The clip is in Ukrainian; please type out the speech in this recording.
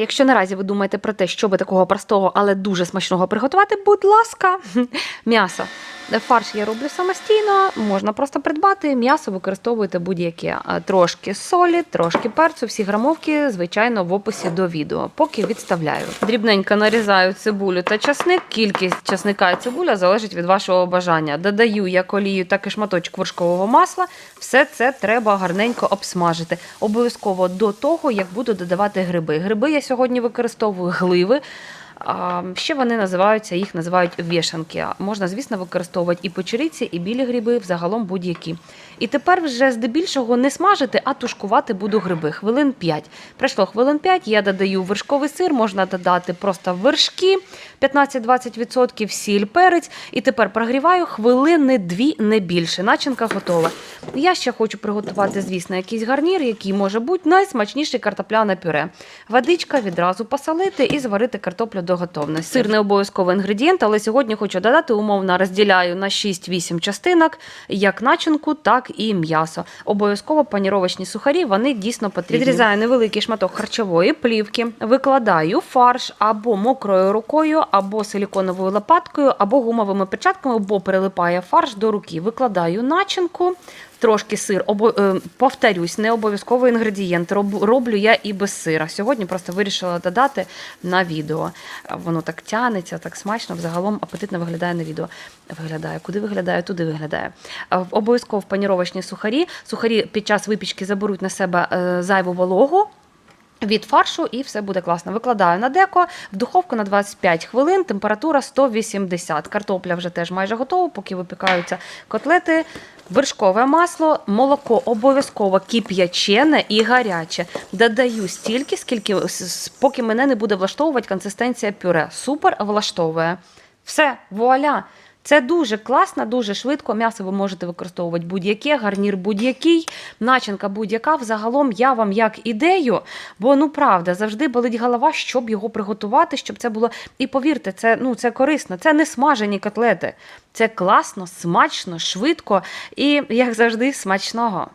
Якщо наразі ви думаєте про те, що би такого простого, але дуже смачного приготувати, будь ласка, м'ясо. Фарш я роблю самостійно, можна просто придбати. М'ясо використовуєте будь-яке. Трошки солі, трошки перцю, всі грамовки, звичайно, в описі до відео. Поки відставляю. Дрібненько нарізаю цибулю та часник. Кількість часника і цибуля залежить від вашого бажання. Додаю як олію, так і шматочок вершкового масла. Все це треба гарненько обсмажити. Обов'язково до того, як буду додавати гриби. Гриби я сьогодні використовую гливи. Ще вони називаються, їх називають вішанки. Можна, звісно, використовувати і печериці, і білі гриби, взагалом будь-які. І тепер вже здебільшого не смажити, а тушкувати буду гриби. Хвилин 5. Пройшло хвилин 5, я додаю вершковий сир, можна додати просто вершки 15-20%, сіль, перець. І тепер прогріваю хвилини 2, не більше. Начинка готова. Я ще хочу приготувати, звісно, якийсь гарнір, який може бути найсмачніший картопляне пюре. Водичка відразу посолити і зварити картоплю до готовності. Сир не обов'язковий інгредієнт, але сьогодні хочу додати, умовно розділяю на 6-8 частинок, як начинку, так і м'ясо. Обов'язково паніровочні сухарі, вони дійсно потрібні. Відрізаю невеликий шматок харчової плівки, викладаю фарш або мокрою рукою, або силіконовою лопаткою, або гумовими перчатками, бо прилипає фарш до руки. Викладаю начинку. Трошки сир, обо... е, повторюсь, не обов'язковий інгредієнт. Роб... Роблю я і без сира. Сьогодні просто вирішила додати на відео. Воно так тянеться, так смачно, взагалом апетитно виглядає на відео. Виглядає, куди виглядає, туди виглядає. Е, Обов'язково паніровочні сухарі. Сухарі під час випічки заберуть на себе е, зайву вологу. Від фаршу і все буде класно. Викладаю на деко в духовку на 25 хвилин, температура 180. Картопля вже теж майже готова, поки випікаються котлети. Вершкове масло, молоко обов'язково кип'ячене і гаряче. Додаю стільки, скільки поки мене не буде влаштовувати консистенція пюре. Супер влаштовує. Все, вуаля! Це дуже класно, дуже швидко. М'ясо ви можете використовувати будь-яке, гарнір будь-який, начинка будь-яка. Взагалом я вам як ідею, бо ну правда, завжди болить голова, щоб його приготувати, щоб це було. І повірте, це ну це корисно. Це не смажені котлети. Це класно, смачно, швидко і, як завжди, смачного.